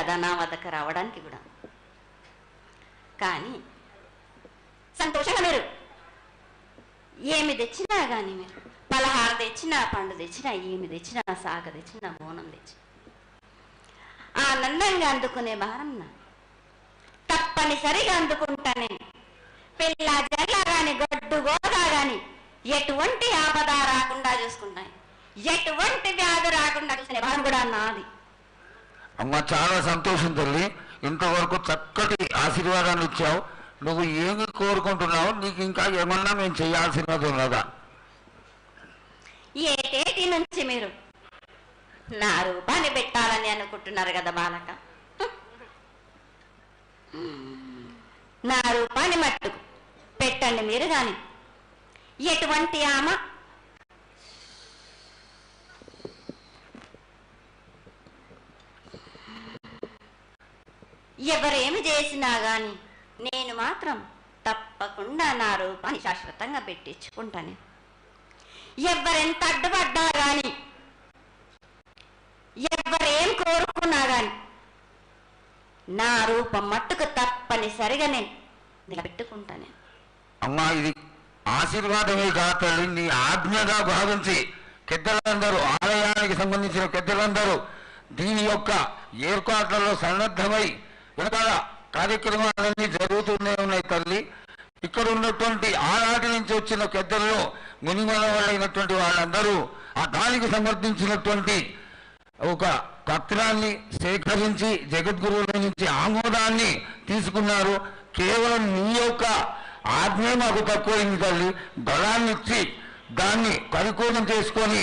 కదా నా వద్దకు రావడానికి కూడా కానీ సంతోషంగా మీరు. ఏమి తెచ్చినా కానీ మీరు. పలహార తెచ్చినా పండు తెచ్చినా ఏమి తెచ్చినా సాగ తెచ్చినా బోనం తెచ్చి. ఆనందంగా అందుకునే భారం నా తప్పనిసరిగా అందుకుంటా నేను. పిల్ల జల్ల గొడ్డు గోదా కానీ ఎటువంటి ఆపద రాకుండా చూసుకుంటాయి ఎటువంటి వ్యాధి రాకుండా చూసుకునే భారం కూడా నాది. అమ్మ చాలా సంతోషం తల్లి. ఇంతవరకు చక్కటి ఆశీర్వాదాన్ని ఇచ్చావు. నువ్వు ఏమి కోరుకుంటున్నావు నీకు ఇంకా ఏమన్నా మేము చేయాల్సినది ఉన్నదా? ఏటేటి నుంచి మీరు? నా రూపాన్ని పెట్టాలని అనుకుంటున్నారు కదా బాలక. నా రూపాన్ని మట్టుకు పెట్టండి మీరు కానీ ఎటువంటి ఆమె ఎవరేమి చేసినా గాని నేను మాత్రం తప్పకుండా నా రూపాన్ని శాశ్వతంగా పెట్టించుకుంటాను. ఎవరెంత అడ్డుపడ్డా గాని ఎవరేం కోరుకున్నా గాని నా రూపం మట్టుకు తప్పనిసరిగా నేను నిలబెట్టుకుంటాను. అమ్మా ఇది ఆశీర్వాదమే కాదు నీ ఆజ్ఞగా భావించి పెద్దలందరూ ఆలయానికి సంబంధించిన పెద్దలందరూ దీని యొక్క ఏర్పాట్లలో సన్నద్ధమై వెనకాల కార్యక్రమాలన్నీ జరుగుతూనే ఉన్నాయి తల్లి. ఇక్కడ ఉన్నటువంటి ఆనాటి నుంచి వచ్చిన పెద్దల్లో మునిమలవాళ్ళైనటువంటి వాళ్ళందరూ ఆ దానికి సమర్థించినటువంటి ఒక పత్రాన్ని సేకరించి జగద్గురువుల నుంచి ఆమోదాన్ని తీసుకున్నారు. కేవలం నీ యొక్క ఆజ్ఞ మాకు తక్కువైంది తల్లి. బలాన్ని ఇచ్చి దాన్ని పరిపూర్ణం చేసుకొని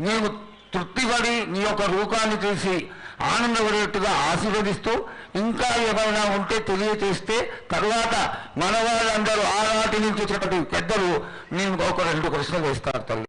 మేము తృప్తిపడి నీ యొక్క రూపాన్ని చూసి ఆనందపడేట్టుగా ఆశీర్వదిస్తూ ఇంకా ఏమైనా ఉంటే తెలియచేస్తే తర్వాత మన వాళ్ళందరూ ఆనాటి నుంచి వచ్చినటువంటి పెద్దలు నేను ఒక రెండు ప్రశ్నలు వేస్తారు తల్లి.